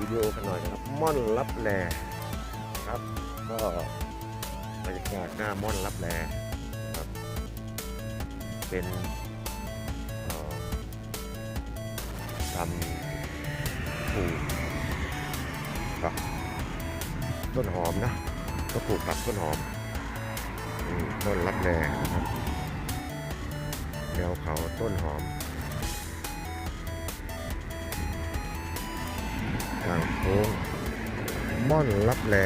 วิดีโอกันหน่อยนะครับม่อนรับแลครับ ก็บรรยากาศหน้าม่อนรับแลครับ เป็นทำปลูกกับต้นหอมนะ ก็ปลูกกับต้นหอมนี่ต้นรับแลนะครับแนวเขาต้นหอม ทางโค้งม่อนรับแล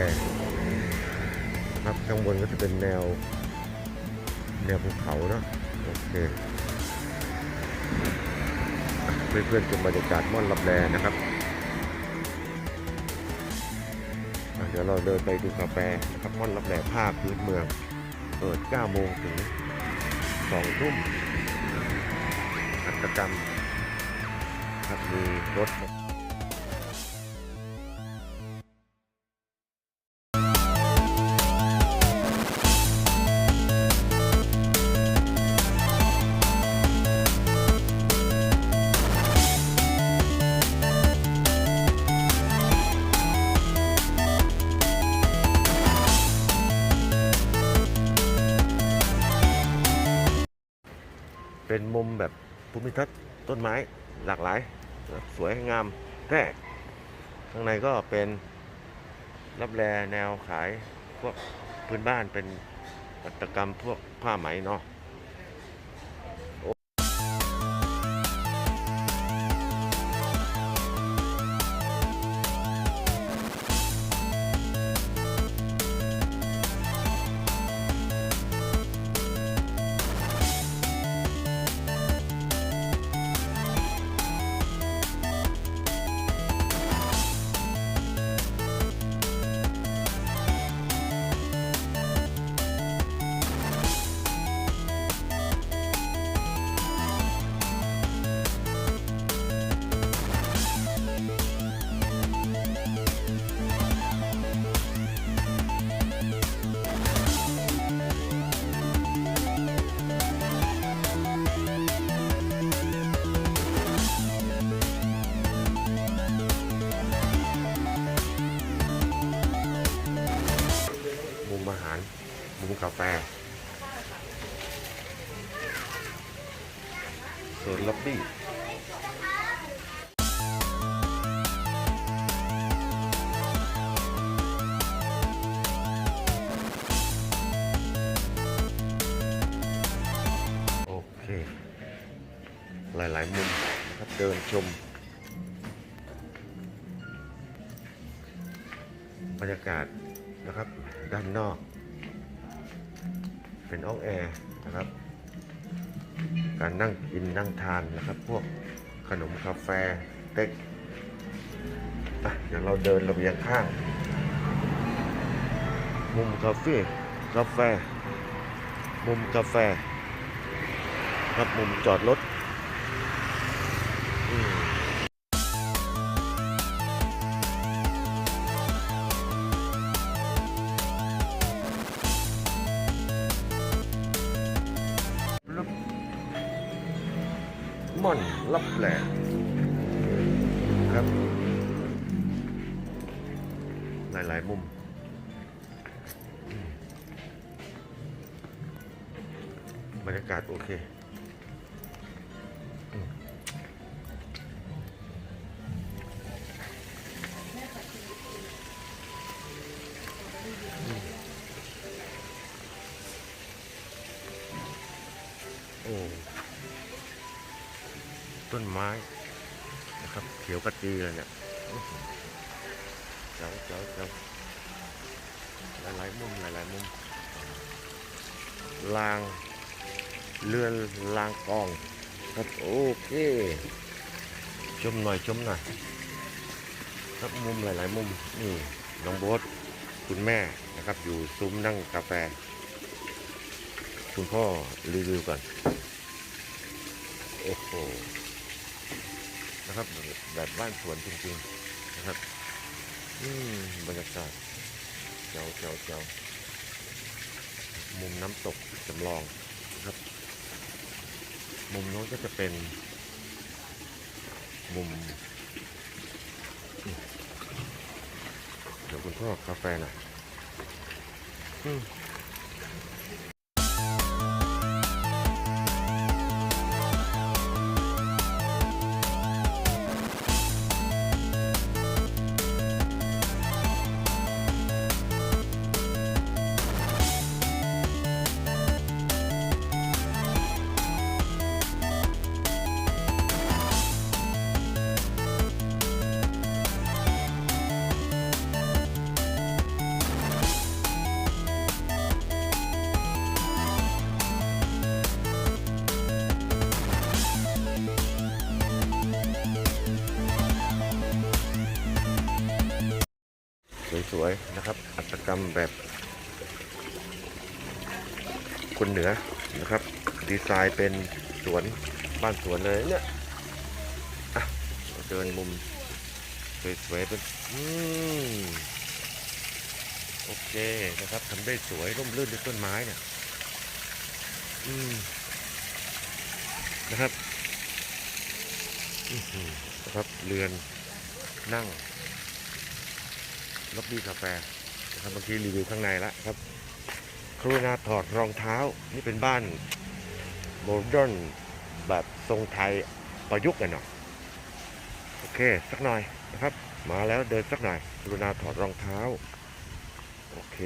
นะครับข้างบนก็จะเป็นแนว แนวภูเขาเนาะโอเคเพื่อนๆชมบรรยากาศม่อนรับแลนะครับเดี๋ยวเราเดินไปดูกาแฟนะครับม่อนรับแลภาคพื้นเมืองเปิด 9 โมงถึง 2 ทุ่มกิจกรรมครับมีรถ เป็นมุมแบบภูมิทัศน์ต้นไม้หลากหลาย สวยงามแท้ข้างในก็เป็นรับแลแนวขายพวกพื้นบ้านเป็นอัตกรรมพวกผ้าไหมเนาะ หลายๆ มุมนะครับเดินชม บรรยากาศนะครับด้านนอก เป็นห้องแอร์นะครับ การนั่งกินนั่งทานนะครับ พวกขนมกาแฟเต็กเดี๋ยวเราเดินระเบียงข้าง มุมคาเฟ่กาแฟ มุมกาแฟครับมุมจอดรถ ม่อนรับแหลครับ หลาย ๆ มุมอืมบรรยากาศโอเค ต้นไม้นะครับเขียวกระจีเลยเนี่ยเจ้าเจ้าเจ้าหลายมุมหลายมุมลางเรือนลางกองครับโอเคชมหน่อยชมหน่อยครับมุมหลาย ๆ มุมนี่น้องโบ๊ทคุณแม่นะครับ อยู่ซุ้มนั่งกาแฟ คุณพ่อรีวิวก่อน โอ้โห นะครับ แบบบ้านสวนจริงๆนะครับอืมบรรยากาศเจ้าเจ้าเจ้ามุมน้ำตกจำลองนะครับ มุมโน้นก็จะเป็น มุมอืมพวกกาแฟหน่อย วยๆนะครับ อัตกรรมแบบคนเหนือนะครับ ดีไซน์เป็นสวนบ้านสวนเลยเนี่ยอะเดินมุมสวยๆเป็นอืมโอเคนะครับทำได้สวยร่มรื่นด้วยต้นไม้เนี่ยอืมนะครับนะครับเรือนนั่ง ล็อบบี้กาแฟนะครับเมื่อกี้รีวิวข้างในแล้วครับครูนาถอดรองเท้านี่เป็นบ้านโมเดิร์นแบบทรงไทยประยุกต์กันหน่อยโอเคสักหน่อยนะครับ มาแล้วเดินสักหน่อยกรุณาถอดรองเท้า โอเค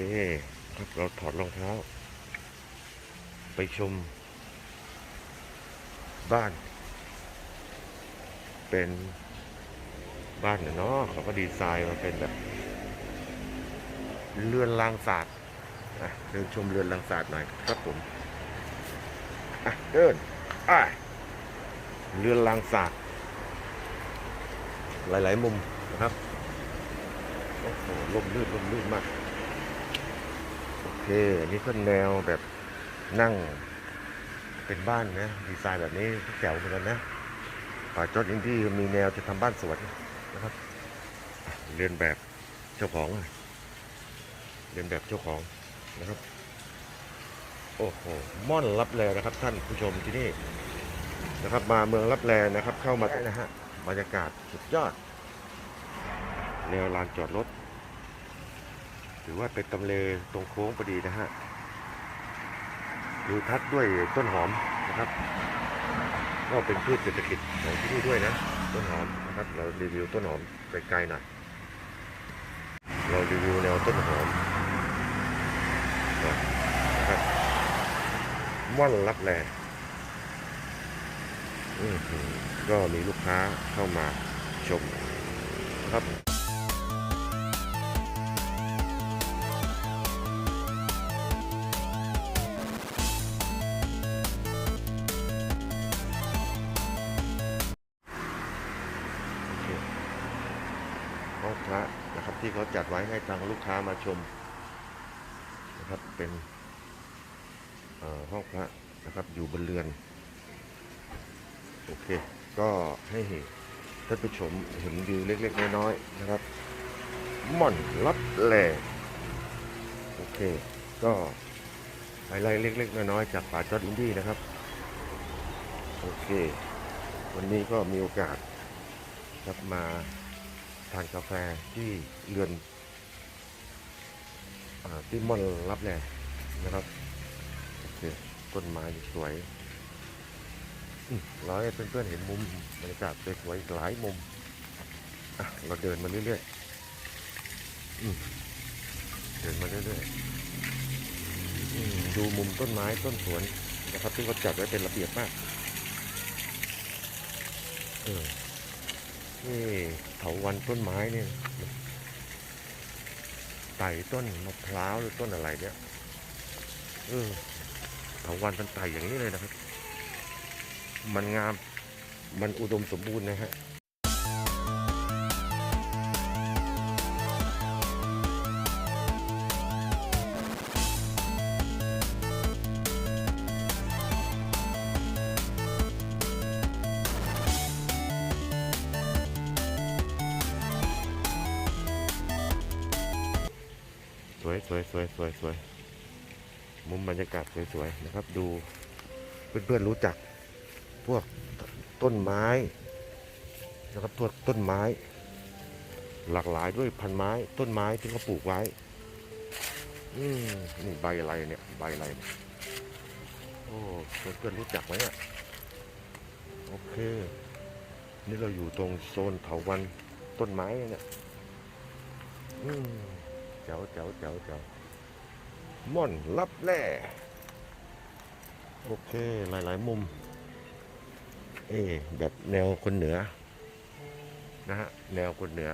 ครับเราถอดรองเท้า ไปชม บ้าน เป็นบ้านเนี่ยเนาะเขาก็ดีไซน์มาเป็นแบบ เรือนรางศาสตร์เดินชมเรือนรางศาสตร์หน่อยครับผมเดินเรือนรางศาสตร์หลาย ๆ มุมนะครับโอ้โหลมลื่นลมลื่นมาก โอเคอันนี่ก็แนวแบบนั่งเป็นบ้านนะดีไซน์แบบนี้แจ๋วเหมือนกันนะป่าจอดอินดี้มีแนวจะทำบ้านสวนนะครับ เรียนแบบเจ้าของ เรียนแบบเจ้าของนะครับ โอ้โหม่อนรับแลนะครับ ท่านผู้ชมที่นี่นะครับ มาเมืองรับแลนะครับ เข้ามาได้นะฮะบรรยากาศสุดยอดแนวลานจอดรถถือว่าเป็นตำเลตรงโค้งพอดีนะฮะดูทัดด้วยต้นหอมนะครับก็เป็นพืชเศรษฐกิจของที่นี่ด้วยนะ ต้นหอมนะครับ เรารีวิวต้นหอมไกลๆหน่อยเรารีวิวแนวต้นหอมนะครับ ม่อนรับแลอื้อหือก็มีลูกค้าเข้ามาชมนะครับห้องพระนะครับที่เขาจัดไว้ให้ทางลูกค้ามาชมนะครับเป็น ห้องพระนะครับอยู่บนเรือน โอเค ก็ให้ท่านผู้ชมเห็นวิวเล็ก ๆ น้อยๆนะครับม่อนลับแลโอเค ก็ไฮไลท์เล็ก ๆ น้อยๆจากป่าจอดอินดี้นะครับ โอเค วันนี้ก็มีโอกาสครับมาทานกาแฟที่เรือนอที่ม่อนรับแลนะครับ ต้นไม้สวยเราให้เพื่อนๆเห็นมุมบรรยากาศสวยๆหลายมุมอะเราเดินมาเรื่อยๆเดินมาเรื่อยๆดูมุมต้นไม้ต้นสวนนะครับที่เขาจัดไว้เป็นระเบียบมากเออนี่เถาวันต้นไม้เนี่ยไต่ต้นมะพร้าวหรือต้นอะไรเนี่ยเออาวันมันไต่อย่างนี้เลยนะครับ มันงามมันอุดมสมบูรณ์นะฮะสวยสวยสวยสวยสวย มุมบรรยากาศสวยๆนะครับ ดูเพื่อนๆรู้จัก พวกต้นไม้นะครับพวกต้นไม้ หลากหลายด้วยพันไม้ ต้นไม้ที่เขาปลูกไว้อืมนี่ใบอะไรเนี่ยใบอะไรเนี่ยโอ้เพื่อนๆรู้จักไหมอะโอเค นี่เราอยู่ตรงโซนเถาวันต้นไม้เนี่ยอืมแจ๋วแจ๋วแจ๋วแจ๋ว ม่อนรับแร่โอเคหลาย ๆ มุม เอ๊แบบแนวคนเหนือนะฮะแนวคนเหนือ